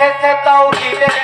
উঠেছে তাও ঈদের